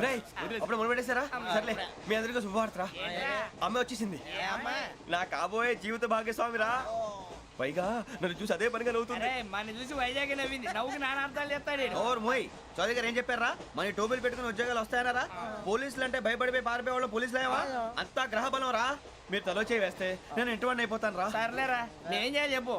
అప్పుడు మొదలు పెట్టేశారా? సర్లే మీ అందరికీ శుభవార్తరా. అమ్మ వచ్చేసింది. నా కాబోయే జీవిత భాగ్యస్వామిరా. పైగా నన్ను చూసి అదే పనిగా నవ్వుతుంది. మన చూసి వైజాగ్ నవ్వింది. నవ్వుకి నాన్న అర్థాలు చెప్తాడు. ఓర్ మోయ్ చౌదరి గారు ఏం చెప్పారా? మన టోబీలు పెట్టుకుని ఉద్యోగాలు వస్తాయనరా పోలీసులు అంటే భయపడిపోయి పారిపోయే వాళ్ళు పోలీసులు ఏవా అంతా గ్రహ బలం రా మీరు తలో చేయి వేస్తే నేను ఇంటివాడిని అయిపోతాను రా సర్లేరా నేనేం చేయాలి చెప్పు.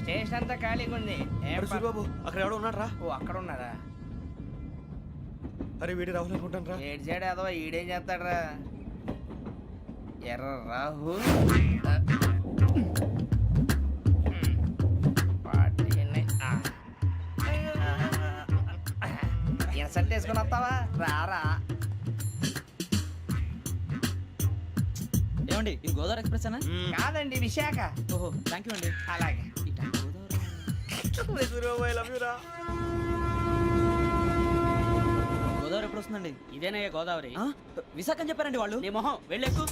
స్టేషన్ అంతా ఖాళీగా ఉంది. సూరిబాబు అక్కడ ఎవడో ఉన్నాడు రా ఓ అక్కడ ఉన్నారా అరే వీడి రాహుల్ అనుకుంటాను రా ఏడు సైడ్ అదో ఈడేం చేస్తాడరా? ఎర్ర రాహుల్? ఇన్సల్ట్ వేసుకుని వస్తావా? రారా. ఏమండి ఇది గోదావరి ఎక్స్ప్రెస్ అనా? కాదండి విశాఖ. ఓహో థ్యాంక్ యూ అండి. అలాగే. గోదావరి ఎప్పుడు వస్తుందండి? ఇదేనయ్య గోదావరి? విశాఖ అని చెప్పారండి వాళ్ళు? నీ మొహం వెళ్ళెక్కు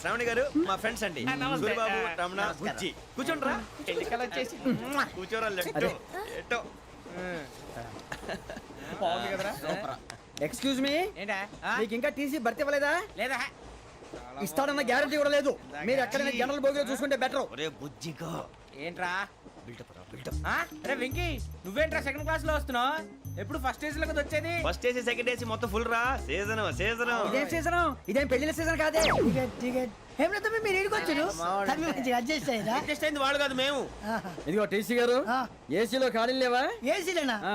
శ్రావణి గారు మా ఫ్రెండ్స్ అండి. ఆ, రమణ. బుజ్జి. కూర్చోండి రా ఎన్నికలు వచ్చేసి కూర్చోరా లెట్టో. ఎట్టో. బాగుంది కదరా. ఎక్స్క్యూజ్ మీ ఏంటా? మీకు ఇంకా టీసీ భర్తీ ఇవ్వలేదా లేదా? ఇస్తాడన్న గ్యారంటీ కూడా లేదు. మీరు ఎక్కడైనా జనరల్ బోగిలో చూసుకుంటే బెటర్ ఒరే బుజ్జిగా. ఏంట్రా? బిల్డప్ రా బిల్డప్? అరే వెంకీ నువ్వేంట్రా సెకండ్ క్లాస్లో వస్తున్నావు? ఎప్పుడు ఫస్ట్ ఏజ్లో కదా వచ్చేది? ఫస్ట్ ఏసీ సెకండ్ ఏసీ మొత్తం ఫుల్ రా. సీజన్ సీజన్ ఇదేం సీజన్ ఇదేం పెళ్ళిన సీజన్ కాదే. టికెట్ టికెట్ ఏం లేదు మీరు వచ్చారు? అడ్జస్ట్ అయ్యారా? అడ్జస్ట్ అయింది వాళ్ళు కాదు మేము. ఇదిగో టీసీ గారు ఏసీలో ఖాళీ లేవా? ఏసీలేనా? ఆ,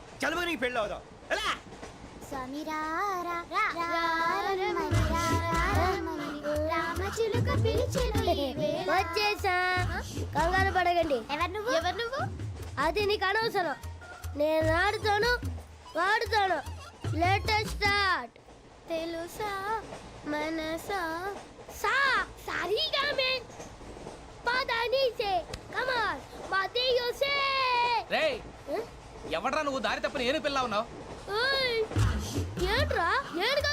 చదువు నీకు పెళ్ళి అవుదాం ఎలా వచ్చేసా. కంగారు పడగండి ఎవరు నువ్వు? ఎవరు నువ్వు? అది నీకు అనవసరం. నేను ఆడుతాను వాడుతాను లేటెస్ట్ స్టార్ట్ తెలుసా మనసా? సా సారీగా మే. పదని సే కమాన్ మాదేయో సే రేయ్ ఎవడ్రా నువ్వు? దారి తప్పని ఏను పిల్ల ఉన్నావు? ఏంట్రా? ఏడుగా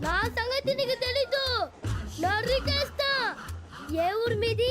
నా సంగతి నీకు తెలీదు. నరికేస్తా ఏ మీది?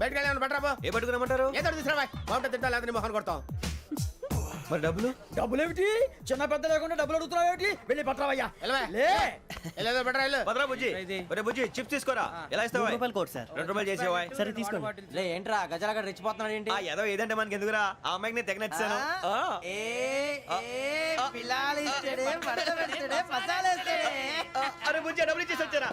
బయటకు వెళ్ళాను బట్రాబో ఏ పట్టుకురమ్మంటారు ఏదో తీసుకురా బాగుంటుంది తింటా లేదా నీ మొహాన్ని కొడతాం మరి డబ్బులు? డబ్బులు ఏమిటి చిన్న పెద్ద లేకుండా డబ్బులు అడుగుతున్నావు ఏమిటి? వెళ్ళి పట్టరావయ్యా వెళ్ళవా? లే. వెళ్ళేదో బట్రా వెళ్ళు భద్రా బుజ్జి. ఒరే బుజ్జి చిప్స్ తీసుకోరా? ఎలా ఇస్తావా రూపాయలు కోట్ సార్. రెండు రూపాయలు చేసేవా సరే తీసుకోండి. లే ఏంట్రా? గజలగడ రెచ్చిపోతున్నాడు ఏంటి? ఆ ఏదో ఏదంటే మనకి ఎందుకురా? ఆ అమ్మాయికి నేను తెగ నచ్చాను ఏ పిల్లాలు అరే బుజ్జి డబ్బులు ఇచ్చేసి వచ్చారా?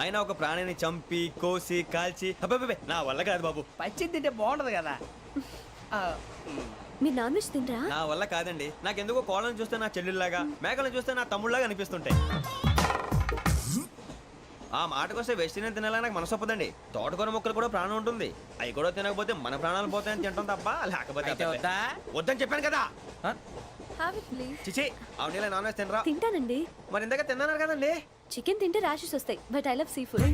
అయినా ఒక ప్రాణిని చంపి కోసి కాల్చి. నా వల్ల కాదు బాబు. పచ్చి తింటే బాగుంటది కదా. ఆ, మీరు నాన్ వెజ్ తినరా నా వల్ల కాదండి. నాకెందుకో కోళ్ళని చూస్తే నా చెల్లెళ్ళలాగా మేకలను చూస్తే నా తమ్ముళ్ళలాగా అనిపిస్తుంటాయి. ఆ మాటకొస్తే వెస్టిరియన్ తినాలని నాకు మనసు ఒప్పదండి. తోటకూర మొక్కలు కూడా ప్రాణం ఉంటుంది. అవి కూడా తినకపోతే మన ప్రాణాలు పోతాయని తింటాం తప్ప లేకపోతే? వద్దని చెప్పాను కదా. హ్యావ్ ఇట్ ప్లీజ్ చిచి అవునీ నాన్ వెజ్ తినరా? తింటానండి. మరి ఇందాక తిన్నాను కదండి. చికెన్ తింటే ర్యాషెస్ వస్తాయి but I love sea food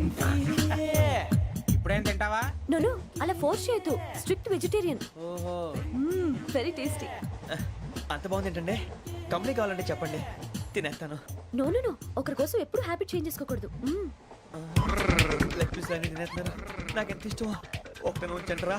ఇప్పుడేం తింటావా? నో నో అలా ఫోర్స్ చేయొద్దు. స్ట్రిక్ట్ వెజిటేరియన్ ఓహో. వెరీ టేస్టీ అంత బాగుంది ఏంటండి? కంప్లీట్ కావాలంటే చెప్పండి. తినేస్తాను. నో నో నో ఒకరి కోసం ఎప్పుడు హ్యాబిట్ చేంజ్ చేసుకోకూడదు. మ్మ్. లెగ్ పీస్ అన్ని తినేస్తున్నారు. నాకు ఎంత ఇష్టమో ఒక్క ఉంచండిరా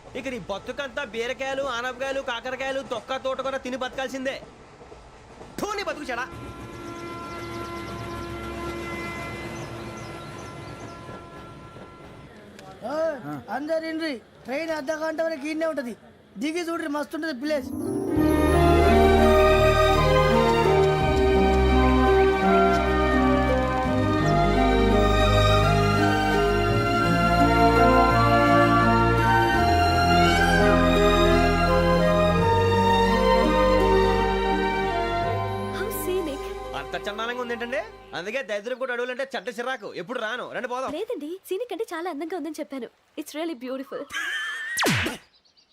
ఇక నీ బతుకంతా బీరకాయలు ఆనపకాయలు కాకరకాయలు తొక్క తోట కూడా తిని బతకాల్సిందే. థూ, బతుకు చెడా. అందరు ఇండ్రి ట్రైన్ అర్ధ గంట వరకు ఇన్నే ఉంటది. దిగి చూడ్రి మస్తు ఉంటది ప్లేస్. అంత ఉంది ఏంటంటే అందుకే దరిద్రం కూడా అడవులంటే చెడ్డ చిరాకు. ఎప్పుడు రాను. రండి పోదాం. లేదండి సీనిక్ అంటే చాలా అందంగా ఉందని చెప్పాను. It's really beautiful